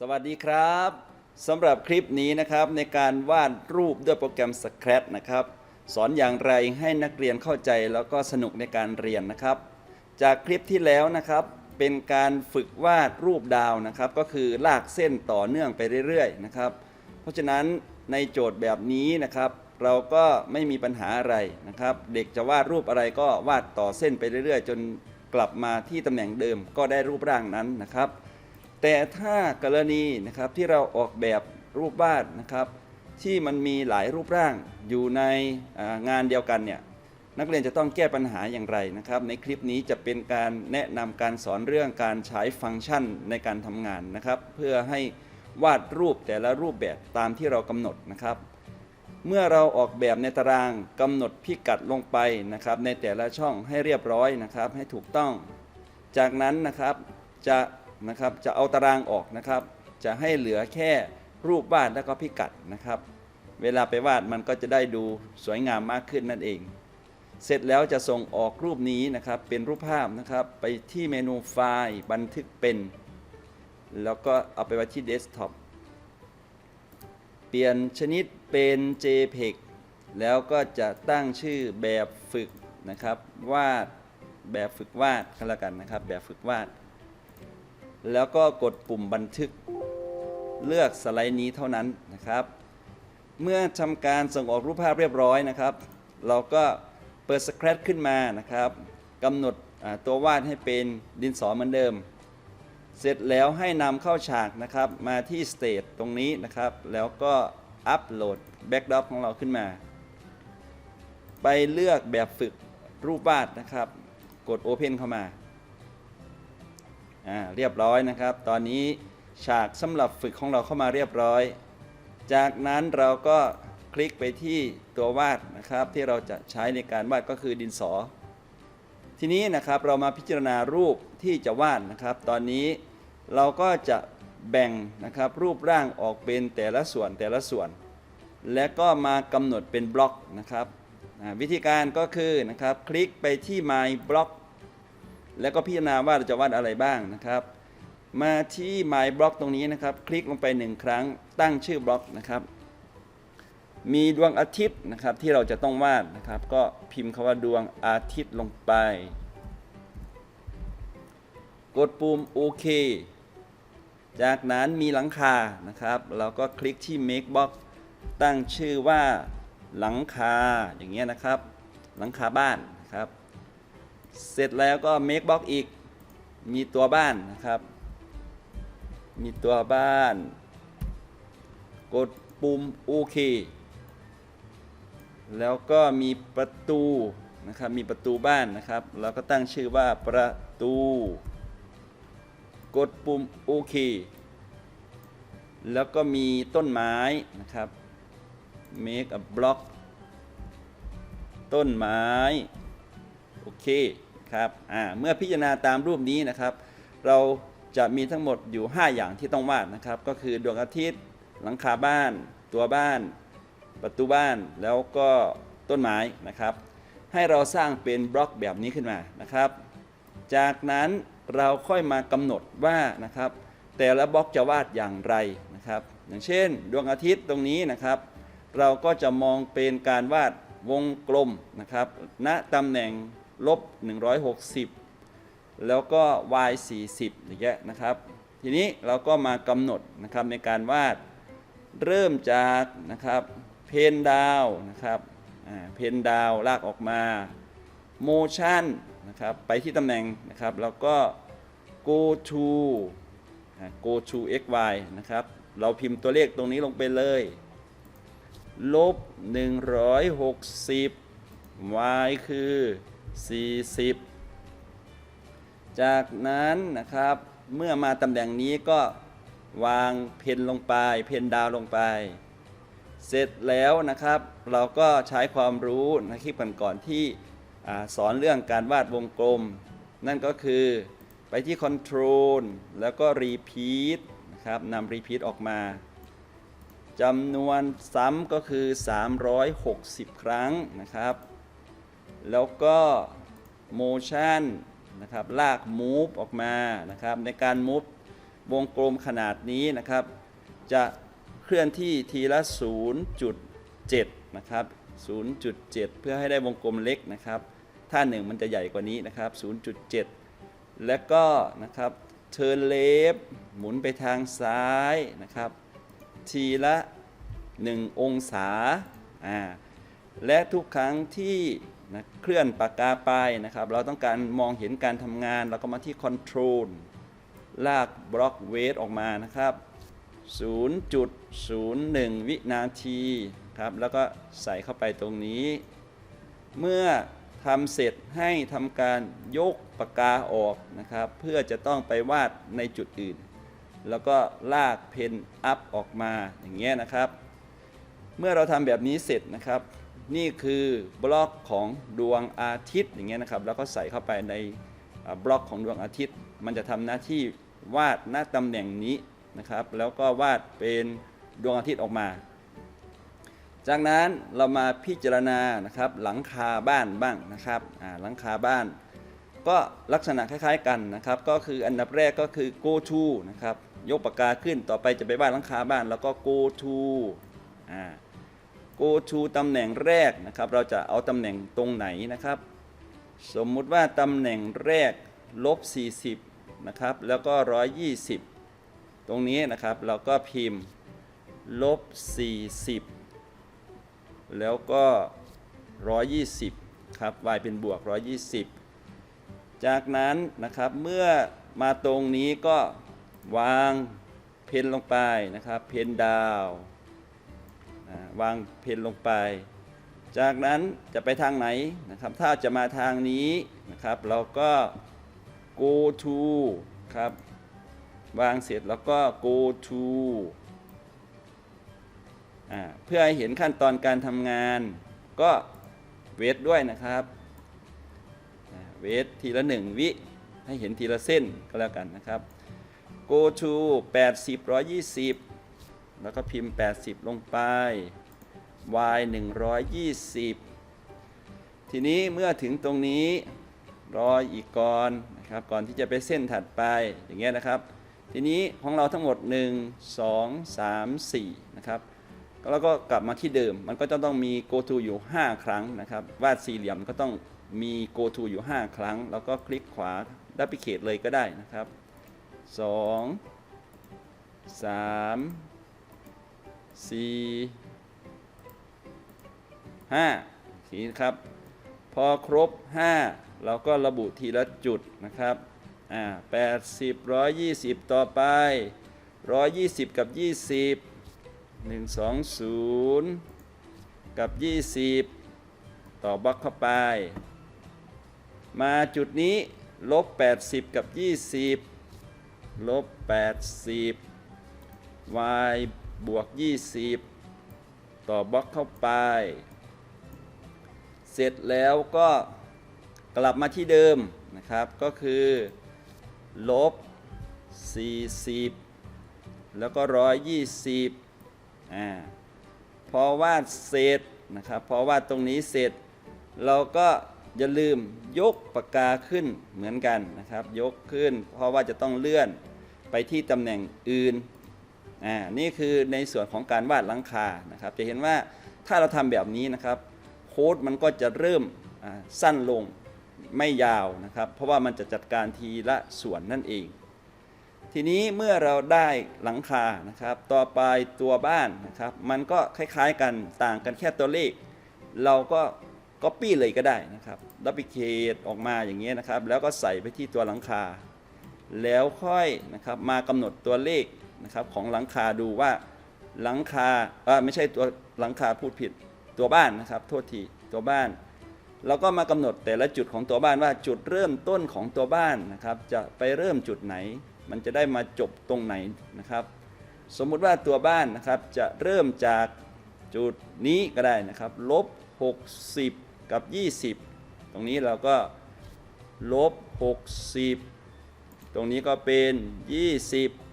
สวัสดีครับสำหรับคลิปนี้นะครับในการวาดรูปด้วยโปรแกรม Scratch นะครับ สอนอย่างไรให้นักเรียนเข้าใจแล้วก็สนุกในการเรียนนะครับ จากคลิปที่แล้วนะครับ เป็นการฝึกวาดรูปดาวนะครับ ก็คือลากเส้นต่อเนื่องไปเรื่อยๆนะครับ เพราะฉะนั้นในโจทย์แบบนี้นะครับ เราก็ไม่มีปัญหาอะไรนะครับ เด็กจะวาดรูปอะไรก็วาดต่อเส้นไปเรื่อยๆ จนกลับมาที่ตำแหน่งเดิมก็ได้รูปร่างนั้นนะครับ แต่ถ้ากรณีนะครับที่เราออกแบบรูปวาดนะครับที่มันมีหลายรูปร่างอยู่ในงานเดียวกันเนี่ยนักเรียนจะต้องแก้ปัญหาอย่างไรนะครับ ในคลิปนี้จะเป็นการแนะนำการสอนเรื่องการใช้ฟังก์ชันในการทำงานนะครับ เพื่อให้วาดรูปแต่ละรูปแบบตามที่เรากำหนดนะครับ เมื่อเราออกแบบในตารางกำหนดพิกัดลงไปนะครับ ในแต่ละช่องให้เรียบร้อยนะครับ ให้ถูกต้อง จากนั้นนะครับจะ นะครับ จะเอาตารางออกนะครับ จะให้เหลือแค่รูปวาดแล้วก็พิกัดนะครับ เวลาไปวาดมันก็จะได้ดูสวยงามมากขึ้นนั่นเอง เสร็จแล้วจะส่งออกรูปนี้นะครับ เป็นรูปภาพนะครับ ไปที่เมนูไฟล์บันทึกเป็น แล้วก็เอาไปไว้ที่เดสก์ท็อป เปลี่ยนชนิดเป็น JPEG แล้วก็จะตั้งชื่อแบบฝึกนะครับ วาดแบบฝึกวาดก็แล้วกันนะครับ แบบฝึกวาด แล้วก็กดปุ่มบันทึก เลือกสไลด์นี้เท่านั้นนะครับ เมื่อทำการส่งออกรูปภาพเรียบร้อยนะครับ เราก็เปิดสคร t ขึ้นมานะครับกำหนดตัววาดให้เป็นดินสอเหมือนเดิม เสร็จแล้วให้นำเข้าฉากนะครับมาที่สเตจตรงนี้นะครับ แล้วก็อัปโหลดแบ็กดรอปของเราขึ้นมา ไปเลือกแบบฝึกรูปวาดนะครับ กด Open เข้ามา อ่าเรียบร้อยนะครับ ตอนนี้ฉากสำหรับฝึกของเราเข้ามาเรียบร้อย จากนั้นเราก็คลิกไปที่ตัววาดนะครับที่เราจะใช้ในการวาดก็คือดินสอ ทีนี้นะครับเรามาพิจารณารูปที่จะวาดนะครับ ตอนนี้เราก็จะแบ่งนะครับรูปร่างออกเป็นแต่ละส่วนแต่ละส่วน และก็มากำหนดเป็นบล็อกนะครับวิธีการก็คือนะครับคลิกไปที่ My Block แล้วก็พิจารณาว่าเราจะวาดอะไรบ้างนะครับ มาที่ My Block ตรงนี้นะครับ คลิกลงไปหนึ่งครั้งตั้งชื่อบล็อกนะครับ มีดวงอาทิตย์นะครับที่เราจะต้องวาดนะครับ ก็พิมพ์คำว่าดวงอาทิตย์ลงไป กดปุ่มโอเคจากนั้นมีหลังคานะครับ เราก็คลิกที่ Make Box ตั้งชื่อว่าหลังคาอย่างเงี้ยนะครับ หลังคาบ้าน เสร็จแล้วก็ Make Box อีก มีตัวบ้านนะครับ มีตัวบ้าน กดปุ่มโอเคแล้วก็มีประตูนะครับ มีประตูบ้านนะครับ เราก็ตั้งชื่อว่าประตู กดปุ่มโอเค แล้วก็มีต้นไม้นะครับ make a block ต้นไม้ โอเค ครับเมื่อพิจารณาตามรูปนี้นะครับ เราจะมีทั้งหมดอยู่ 5 อย่างที่ต้องวาดนะครับ ก็คือดวงอาทิตย์ หลังคาบ้าน ตัวบ้าน ประตูบ้าน แล้วก็ต้นไม้นะครับ ให้เราสร้างเป็นบล็อกแบบนี้ขึ้นมานะครับ จากนั้นเราค่อยมากำหนดว่านะครับ แต่ละบล็อกจะวาดอย่างไรนะครับ อย่างเช่น ดวงอาทิตย์ตรงนี้นะครับ เราก็จะมองเป็นการวาดวงกลมนะครับณตำแหน่ง ลบ 160 แล้วก็ y 40อย่างเงี้ยนะครับ ทีนี้เราก็มากำหนดนะครับในการวาดเริ่มจากนะครับเพนดาวนะครับเพนดาวลากออกมา motion นะครับไปที่ตำแหน่งนะครับ แล้วก็ go to go to x y นะครับ เราพิมพ์ตัวเลขตรงนี้ลงไปเลย ลบ 160 y คือ 40 จากนั้นนะครับเมื่อมาตำแหน่งนี้ก็วางเพนลงไป เพนดาวลงไป เสร็จแล้วนะครับ เราก็ใช้ความรู้ในคลิปก่อนๆที่อสอนเรื่องการวาดวงกลม นั่นก็คือไปที่ Control แล้วก็ Repeat นะครับนำ Repeat ออกมาจำนวนซ้ำก็คือ 360 ครั้งนะครับ แล้วก็ motion นะครับลาก move ออกมานะครับในการ move วงกลมขนาดนี้นะครับ จะเคลื่อนที่ทีละ 0.7 นะครับ 0.7 เพื่อให้ได้วงกลมเล็กนะครับ ถ้าหนึ่งมันจะใหญ่กว่านี้นะครับ 0.7 และก็นะครับเทิร์นเลฟหมุนไปทางซ้ายนะครับ ทีละ 1 องศาอ่าและทุกครั้งที่ นะเคลื่อนปากกาไปนะครับ เราต้องการมองเห็นการทำงาน เราก็มาที่ Control ลากบล็อกเวทออกมานะครับ 0.01 วินาทีครับ แล้วก็ใส่เข้าไปตรงนี้ เมื่อทำเสร็จให้ทำการยกปากกาออกนะครับ เพื่อจะต้องไปวาดในจุดอื่น แล้วก็ลากเพนอัพออกมาอย่างเงี้ยนะครับ เมื่อเราทำแบบนี้เสร็จนะครับ นี่คือบล็อกของดวงอาทิตย์อย่างเงี้ยนะครับ แล้วก็ใส่เข้าไปในบล็อกของดวงอาทิตย์ มันจะทำหน้าที่วาดหน้าตำแหน่งนี้นะครับ แล้วก็วาดเป็นดวงอาทิตย์ออกมา จากนั้นเรามาพิจารณานะครับหลังคาบ้านบ้างนะครับหลังคาบ้าน ก็ลักษณะคล้ายๆกันนะครับ ก็คืออันดับแรกก็คือ go to นะครับยกปากกาขึ้นต่อไปจะไปวาดหลังคาบ้าน แล้วก็ go to อ่า go to ตำแหน่งแรกนะครับ เราจะเอาตำแหน่งตรงไหนนะครับ สมมุติว่าตำแหน่งแรกลบ 40 นะครับ แล้วก็ 120 ตรงนี้นะครับ เราก็พิมพ์ลบ 40 แล้วก็ 120 ครับ y เป็นบวก 120 จากนั้นนะครับ เมื่อมาตรงนี้ก็วางเพนลงไปนะครับ เพนดาว วางเพนลงไป จากนั้นจะไปทางไหนนะครับ ถ้าจะมาทางนี้นะครับ เราก็ go to ครับ วางเสร็จแล้วก็ go to เพื่อให้เห็นขั้นตอนการทำงาน ก็เวทด้วยนะครับเวททีละหนึ่งวิให้เห็นทีละเส้นก็แล้วกันนะครับ go to 80 120 แล้วก็พิมพ์ 80 ลงไป y 120 ทีนี้เมื่อถึงตรงนี้รออีกก่อนนะครับ ก่อนที่จะไปเส้นถัดไปอย่างเงี้ยนะครับ ทีนี้ของเราทั้งหมด 1 2 3 4 นะครับ แล้วก็กลับมาที่เดิม มันก็จะต้องมี go to อยู่ 5 ครั้งนะครับ วาดสี่เหลี่ยมก็ต้องมี go to อยู่ 5 ครั้ง แล้วก็คลิกขวาดับเบิลเคเลยก็ได้นะครับ 2 3 4 5ทีครับ พอครบ 5 เราก็ระบุทีละจุดนะครับอ่า80 120ต่อไป120กับ20 120กับ20ต่อบล็อกเข้าไป มาจุดนี้ลบ80กับ20ลบ80 y บวก 20 ต่อบล็อกเข้าไป เสร็จแล้วก็กลับมาที่เดิมนะครับก็คือ ลบ 40 แล้วก็ 120อ่าพอวาดเสร็จนะครับพอวาดตรงนี้เสร็จ เราก็อย่าลืมยกปากกาขึ้นเหมือนกันนะครับ ยกขึ้น เพราะว่าจะต้องเลื่อนไปที่ตำแหน่งอื่น อ่านี่คือในส่วนของการวาดหลังคานะครับ จะเห็นว่าถ้าเราทำแบบนี้นะครับโค้ดมันก็จะเริ่มสั้นลงไม่ยาวนะครับ เพราะว่ามันจะจัดการทีละส่วนนั่นเอง ทีนี้เมื่อเราได้หลังคานะครับ ต่อไปตัวบ้านนะครับ มันก็คล้ายๆกันต่างกันแค่ตัวเลข เราก็ก๊อปปี้เลยก็ได้นะครับดับเบิลเคออกมาอย่างเงี้ยนะครับ แล้วก็ใส่ไปที่ตัวหลังคา แล้วค่อยนะครับมากำหนดตัวเลข นะครับของหลังคาดูว่าหลังคาเออไม่ใช่ตัวหลังคาพูดผิดตัวบ้านนะครับ โทษทีตัวบ้านเราก็มากำหนดแต่ละจุดของตัวบ้านว่าจุดเริ่มต้นของตัวบ้านนะครับ จะไปเริ่มจุดไหน มันจะได้มาจบตรงไหนนะครับ สมมุติว่าตัวบ้านนะครับจะเริ่มจากจุดนี้ก็ได้นะครับลบ60 กับ 20 ตรงนี้เราก็ลบ60 ตรงนี้ก็เป็น 20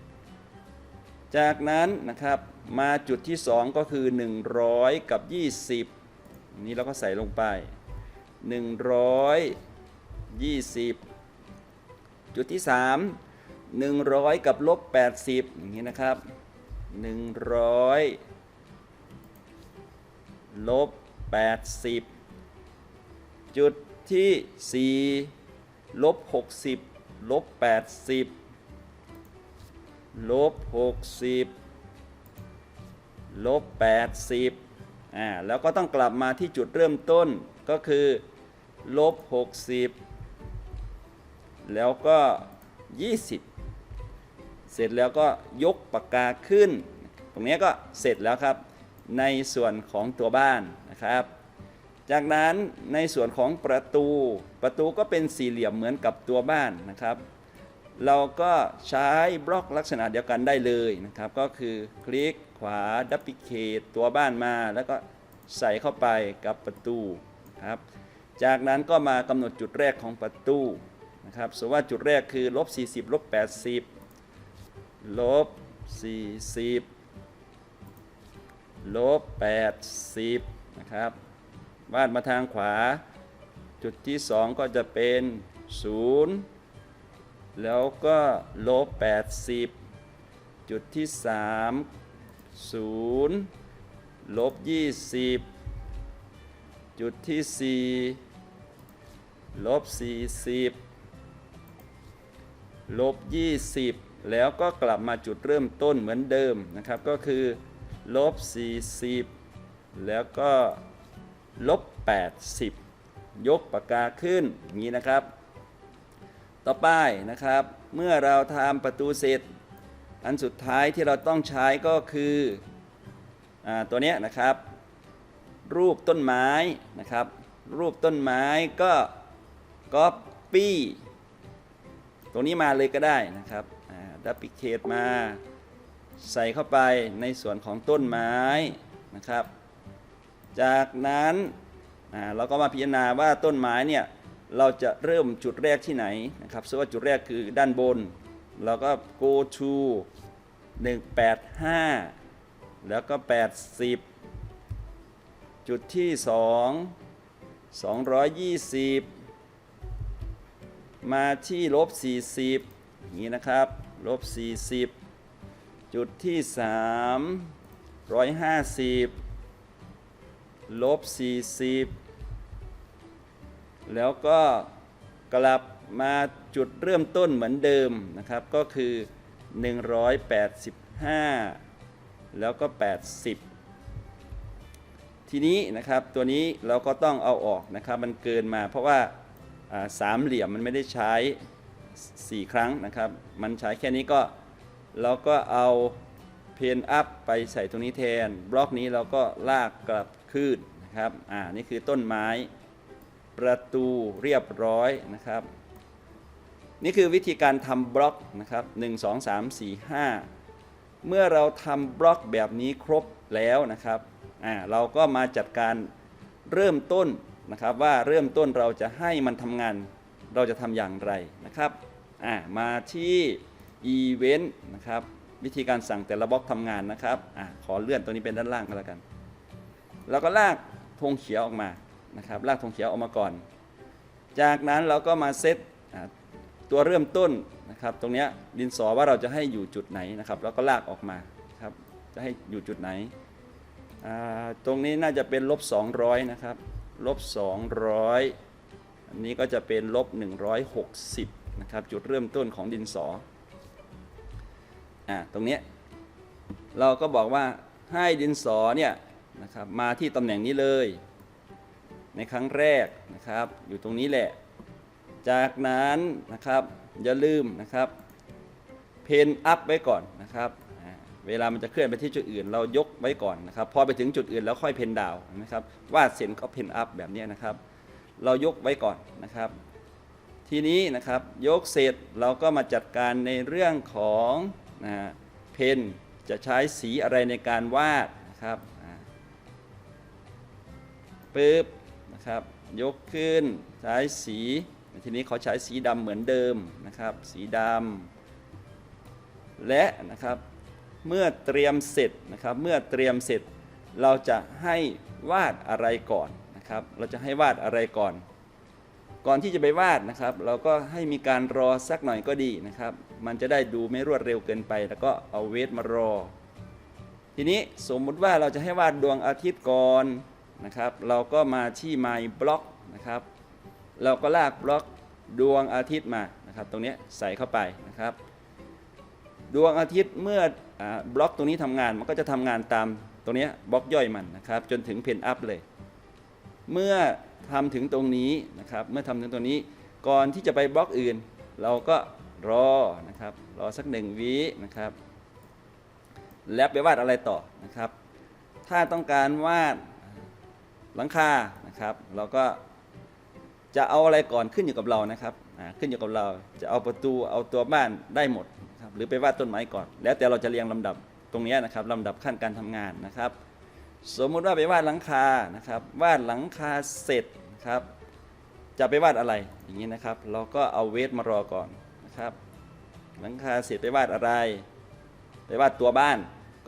จากนั้นนะครับมาจุดที่ 2 ก็คือ 100 กับ 20 นี้เราก็ใส่ลงไป 120 จุดที่ 3 100 กับลบ80 อย่างนี้นะครับ 100 ลบ 80 จุดที่ 4 ลบ 60 ลบ 80 ลบ60ลบ80อ่าแล้วก็ต้องกลับมาที่จุดเริ่มต้นก็คือลบ60 แล้วก็ 20 เสร็จแล้วก็ยกปากกาขึ้น ตรงนี้ก็เสร็จแล้วครับ ในส่วนของตัวบ้านนะครับ จากนั้นในส่วนของประตู ประตูก็เป็นสี่เหลี่ยมเหมือนกับตัวบ้านนะครับ เราก็ใช้บล็อกลักษณะเดียวกันได้เลยนะครับ ก็คือคลิกขวาดับปิเคตตัวบ้านมา แล้วก็ใส่เข้าไปกับประตูครับ จากนั้นก็มากำหนดจุดแรกของประตูนะครับสมมติว่าจุดแรกคือลบ40ลบ80ลบ40ลบ80นะครับวาดมาทางขวา จุดที่ 2 ก็จะเป็น 0 แล้วก็ลบ 80 จุดที่ 3 0 ลบ 20 จุดที่ 4 ลบ 40 ลบ 20 แล้วก็กลับมาจุดเริ่มต้นเหมือนเดิมนะครับ ก็คือ ลบ 40 แล้วก็ลบ 80 ยกปากกาขึ้นอย่างนี้นะครับ ต่อไปนะครับ เมื่อเราทำประตูเสร็จ อันสุดท้ายที่เราต้องใช้ก็คืออตัวนี้นะครับ รูปต้นไม้นะครับ รูปต้นไม้ก็ก๊อปปี้ตรงนี้มาเลยก็ได้นะครับดับปิเคตมา ใส่เข้าไปในส่วนของต้นไม้นะครับ จากนั้นเราก็มาพิจารณาว่าต้นไม้เนี่ย เราจะเริ่มจุดแรกที่ไหนนะครับซึ่งว่าจุดแรกคือด้านบน เราก็ go to 185 แล้วก็ 80 จุดที่ 2 220 มาที่ลบ 40 อย่างนี้นะครับ ลบ 40 จุดที่ 3 150 ลบ 40 แล้วก็กลับมาจุดเริ่มต้นเหมือนเดิมนะครับ ก็คือ 185 แล้วก็ 80 ทีนี้นะครับตัวนี้เราก็ต้องเอาออกนะครับ มันเกินมาเพราะว่าสามเหลี่ยมมันไม่ได้ใช้ 4 ครั้งนะครับ มันใช้แค่นี้ก็เราก็เอาเพนอัพไปใส่ตรงนี้แทน บล็อกนี้เราก็ลากกลับขึ้นนะครับ อ่า นี่คือต้นไม้ ประตูเรียบร้อยนะครับ นี่คือวิธีการทำบล็อกนะครับ1 2 3 4 5 เมื่อเราทำบล็อกแบบนี้ครบแล้วนะครับอ่าเราก็มาจัดการเริ่มต้นนะครับว่าเริ่มต้นเราจะให้มันทำงานเราจะทำอย่างไรนะครับอ่ามาที่อีเวนต์นะครับวิธีการสั่งแต่ละบล็อกทำงานนะครับอ่าขอเลื่อนตัวนี้เป็นด้านล่างก็แล้วกันเราก็ลากธงเขียวออกมา นะครับลากธงเขียวออกมาก่อน จากนั้นเราก็มาเซตตัวเริ่มต้นนะครับตรงนี้ดินสอว่าเราจะให้อยู่จุดไหนนะครับแล้วก็ลากออกมาครับจะให้อยู่จุดไหน ตรงนี้น่าจะเป็นลบ200นะครับลบ200 อันนี้ก็จะเป็นลบ160นะครับจุดเริ่มต้นของดินสออ่าตรงนี้เราก็บอกว่าให้ดินสอเนี่ยนะครับมาที่ตำแหน่งนี้เลย ในครั้งแรกนะครับ อยู่ตรงนี้แหละ จากนั้นนะครับอย่าลืมนะครับ เพนอัพไว้ก่อนนะครับ เวลามันจะเคลื่อนไปที่จุดอื่น เรายกไว้ก่อนนะครับ พอไปถึงจุดอื่นแล้วค่อยเพนดาวนะครับ วาดเสร็จก็เพนอัพแบบนี้นะครับ เรายกไว้ก่อนนะครับ ทีนี้นะครับยกเสร็จเราก็มาจัดการในเรื่องของนะเพนจะใช้สีอะไรในการวาดนะครับปึ๊บ นะครับ ยกขึ้นใช้สีทีนี้เขาใช้สีดำเหมือนเดิมนะครับ สีดำและนะครับเมื่อเตรียมเสร็จนะครับเมื่อเตรียมเสร็จ เราจะให้วาดอะไรก่อนนะครับ เราจะให้วาดอะไรก่อน ก่อนที่จะไปวาดนะครับ เราก็ให้มีการรอสักหน่อยก็ดีนะครับ มันจะได้ดูไม่รวดเร็วเกินไป แล้วก็เอาเวทมารอ ทีนี้สมมุติว่าเราจะให้วาดดวงอาทิตย์ก่อน นะครับ เราก็มาที่ my block นะครับ เราก็ลากบล็อกดวงอาทิตย์มานะครับ ตรงนี้ใส่เข้าไปนะครับ ดวงอาทิตย์เมื่ออบล็อกตรงนี้ทำงานมันก็จะทำงานตามตรงนี้บล็อกย่อยมันนะครับ จนถึงเพนอัพเลย เมื่อทำถึงตรงนี้นะครับ เมื่อทำถึงตรงนี้ก่อนที่จะไปบล็อกอื่น เราก็รอนะครับรอสักหนึ่งวินะครับ แล้วไปวาดอะไรต่อนะครับ ถ้าต้องการวาด หลังคานะครับเราก็จะเอาอะไรก่อนขึ้นอยู่กับเรานะครับอ่าขึ้นอยู่กับเราจะเอาประตูเอาตัวบ้านได้หมดนะครับหรือไปวาดต้นไม้ก่อน แล้วแต่เราจะเรียงลำดับตรงนี้นะครับลำดับขั้นการทำงานนะครับ สมมุติว่าไปวาดหลังคานะครับวาดหลังคาเสร็จนะครับ จะไปวาดอะไรอย่างนี้นะครับ เราก็เอาเวทมารอก่อนนะครับ หลังคาเสร็จไปวาดอะไร ไปวาดตัวบ้าน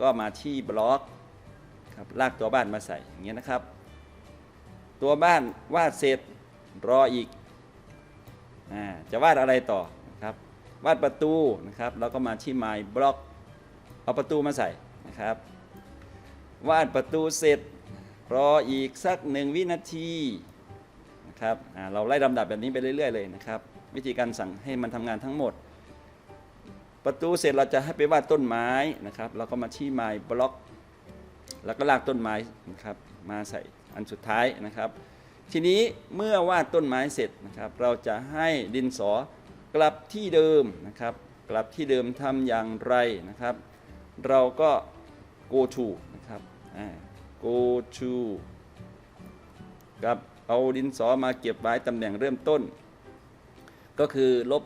ก็มาที่บล็อกครับลากตัวบ้านมาใส่อย่างเงี้ยนะครับ ตัวบ้านวาดเสร็จรออีกอจะวาดอะไรต่อนะครับ วาดประตูนะครับเราก็มาที่ my block เอาประตูมาใส่นะครับ วาดประตูเสร็จรออีกสักหนึ่งวินาทีนะครับเราไล่ลำดับแบบนี้ไปเรื่อย ๆ เลยนะครับ วิธีการสั่งให้มันทำงานทั้งหมด ประตูเสร็จเราจะให้ไปวาดต้นไม้นะครับเราก็มาที่ my block แล้วก็ลากต้นไม้นะครับมาใส่ อันสุดท้ายนะครับ ทีนี้เมื่อวาดต้นไม้เสร็จนะครับ เราจะให้ดินสอกลับที่เดิมนะครับ กลับที่เดิมทำอย่างไรนะครับ เราก็ go to นะครับ go to กับเอาดินสอมาเก็บไว้ตำแหน่งเริ่มต้น ก็คือลบ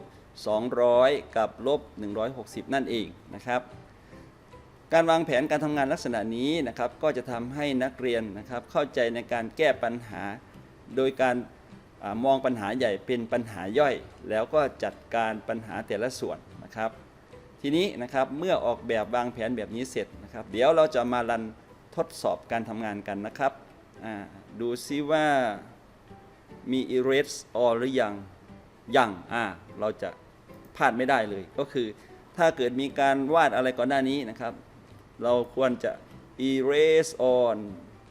200 กับลบ 160 นั่นเองนะครับ การวางแผนการทำงานลักษณะนี้นะครับก็จะทำให้นักเรียนนะครับเข้าใจในการแก้ปัญหา โดยการอมองปัญหาใหญ่เป็นปัญหาย่อย แล้วก็จัดการปัญหาแต่ละส่วนนะครับ ทีนี้นะครับเมื่อออกแบบวางแผนแบบนี้เสร็จนะครับ เดี๋ยวเราจะมารันทดสอบการทำงานกันนะครับดูซิว่ามี erase all หรือยังยังอ่าเราจะพลาดไม่ได้เลยก็คือถ้าเกิดมีการวาดอะไรก่อนหน้านี้นะครับ เราควรจะ erase on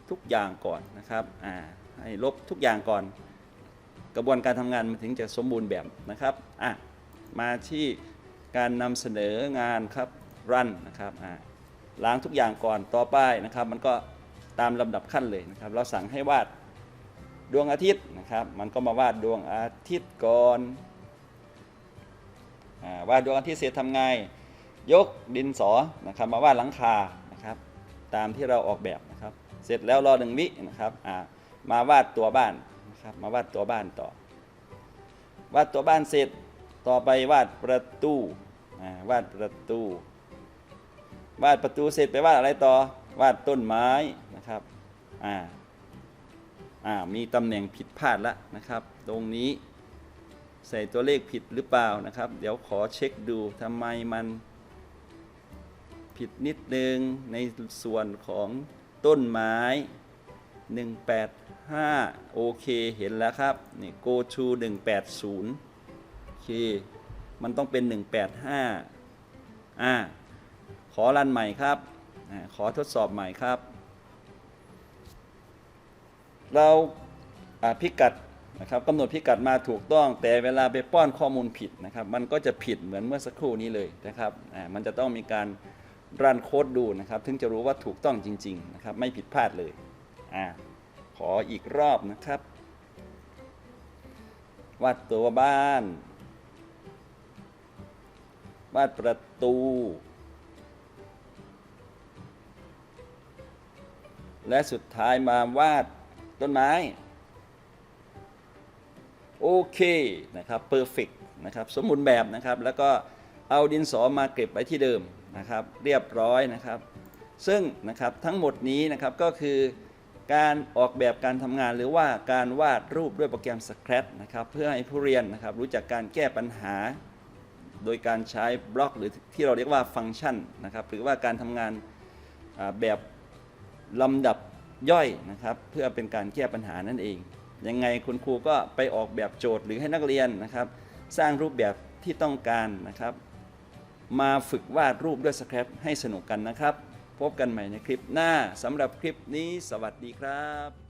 ทุกอย่างก่อนนะครับอ่าให้ลบทุกอย่างก่อน กระบวนการทำงานมันถึงจะสมบูรณ์แบบนะครับอะมาที่การนำเสนองานครับ run นะครับอ่าล้างทุกอย่างก่อนต่อไปนะครับ มันก็ตามลำดับขั้นเลยนะครับ เราสั่งให้วาดดวงอาทิตย์นะครับ มันก็มาวาดดวงอาทิตย์ก่อนอาวาดดวงอาทิตย์เสร็จทำไง ยกดินสอนะครับมาวาดหลังคานะครับ ตามที่เราออกแบบนะครับ เสร็จแล้วรอหนึ่งวินะครับมาวาดตัวบ้านนะครับมาวาดตัวบ้านต่อ วาดตัวบ้านเสร็จต่อไปวาดประตูวาดประตู วาดประตูเสร็จไปวาดอะไรต่อ วาดต้นไม้นะครับอ่าอ่ามีตำแหน่งผิดพลาดแล้วนะครับ ตรงนี้ใส่ตัวเลขผิดหรือเปล่านะครับ เดี๋ยวขอเช็คดูทำไมมัน ผิดนิดนึงในส่วนของต้นไม้ 185 โอเค เห็นแล้วครับ นี่ go to 180 โอเค มันต้องเป็น 185 อ่า ขอรันใหม่ครับอขอทดสอบใหม่ครับ เราพิกัดนะครับกำหนดพิกัดมาถูกต้อง แต่เวลาไปป้อนข้อมูลผิดนะครับ มันก็จะผิดเหมือนเมื่อสักครู่นี้เลยนะครับมันจะต้องมีการ รันโค้ดดูนะครับถึงจะรู้ว่าถูกต้องจริงๆนะครับไม่ผิดพลาดเลยอ่าขออีกรอบนะครับวาดตัวบ้านวาดประตู และสุดท้ายมาวาดต้นไม้ โอเคนะครับเพอร์เฟกนะครับ สมบูรณ์แบบนะครับ แล้วก็เอาดินสอมาเก็บไว้ที่เดิม นะครับเรียบร้อยนะครับ ซึ่งนะครับทั้งหมดนี้นะครับก็คือการออกแบบการทำงานหรือว่าการวาดรูปด้วยโปรแกรม Scratch นะครับเพื่อให้ผู้เรียนนะครับรู้จักการแก้ปัญหา โดยการใช้บล็อก หรือที่เราเรียกว่าฟังก์ชันนะครับหรือว่าการทำงานแบบลำดับย่อยนะครับเพื่อเป็นการแก้ปัญหานั่นเอง ยังไงคุณครูก็ไปออกแบบโจทย์หรือให้นักเรียนนะครับ สร้างรูปแบบที่ต้องการนะครับ มาฝึกวาดรูปด้วยสครับให้สนุกกันนะครับ พบกันใหม่ในคลิปหน้าสำหรับคลิปนี้สวัสดีครับ